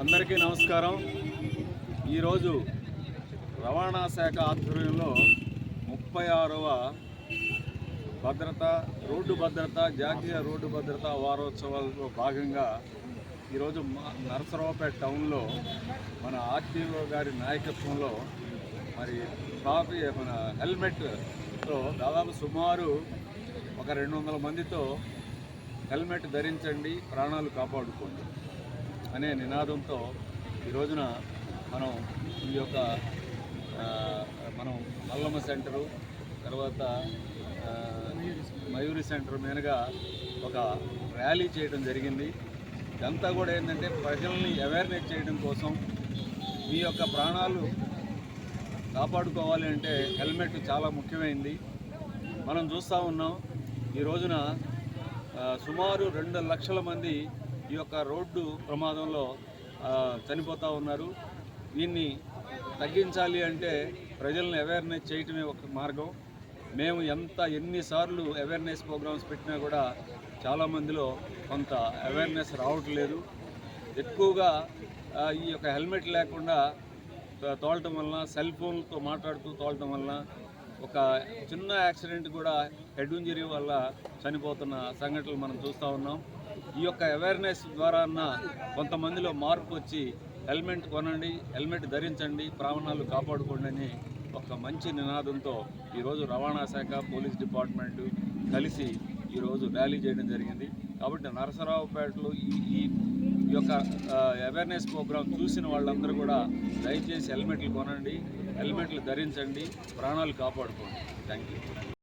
అందరికీ నమస్కారం. ఈరోజు రవాణా శాఖ ఆధ్వర్యంలో ముప్పై ఆరవ భద్రత రోడ్డు భద్రత జాతీయ రోడ్డు భద్రత వారోత్సవాల్లో భాగంగా ఈరోజు మా- నరసరావుపేట టౌన్లో మన ఆర్టీఓ గారి నాయకత్వంలో మరి కాపీ మన హెల్మెట్తో దాదాపు సుమారు ఒక రెండు వందల మందితో హెల్మెట్ ధరించండి ప్రాణాలు కాపాడుకోండి. అనే నినాదంతో ఈ రోజున మనం ఈ యొక్క మనం మల్లమ్మ సెంటరు తర్వాత మయూరి సెంటర్ మీదుగా ఒక ర్యాలీ చేయడం జరిగింది. ఇదంతా కూడా ఏంటంటే ప్రజల్ని అవేర్నెస్ చేయడం కోసం మీ యొక్క ప్రాణాలు కాపాడుకోవాలి అంటే హెల్మెట్ చాలా ముఖ్యమైంది. మనం చూస్తూ ఉన్నాం ఈ రోజున సుమారు రెండు లక్షల మంది ఈ యొక్క రోడ్డు ప్రమాదంలో చనిపోతూ ఉన్నారు. దీన్ని తగ్గించాలి అంటే ప్రజలను అవేర్నెస్ చేయటమే ఒక మార్గం. మేము ఎంత ఎన్నిసార్లు అవేర్నెస్ ప్రోగ్రామ్స్ పెట్టినా కూడా చాలామందిలో కొంత అవేర్నెస్ రావట్లేదు. ఎక్కువగా ఈ యొక్క హెల్మెట్ లేకుండా తోలటం వలన సెల్ ఫోన్తో మాట్లాడుతూ తోలటం వలన ఒక చిన్న యాక్సిడెంట్ కూడా హెడ్ ఇంజరీ వల్ల చనిపోతున్న సంఘటనలు మనం చూస్తూ ఉన్నాం. ఈ యొక్క అవేర్నెస్ ద్వారా అన్న కొంతమందిలో మార్పు వచ్చి హెల్మెట్ కొనండి హెల్మెట్ ధరించండి ప్రాణాలు కాపాడుకోండి అని ఒక మంచి నినాదంతో ఈరోజు రవాణా శాఖ పోలీస్ డిపార్ట్మెంటు కలిసి ఈరోజు ర్యాలీ చేయడం జరిగింది. కాబట్టి నరసరావుపేటలో ఈ ఈ ఈ యొక్క అవేర్నెస్ ప్రోగ్రాం చూసిన వాళ్ళందరూ కూడా దయచేసి హెల్మెట్లు కొనండి హెల్మెట్లు ధరించండి ప్రాణాలు కాపాడుకోండి. Thank you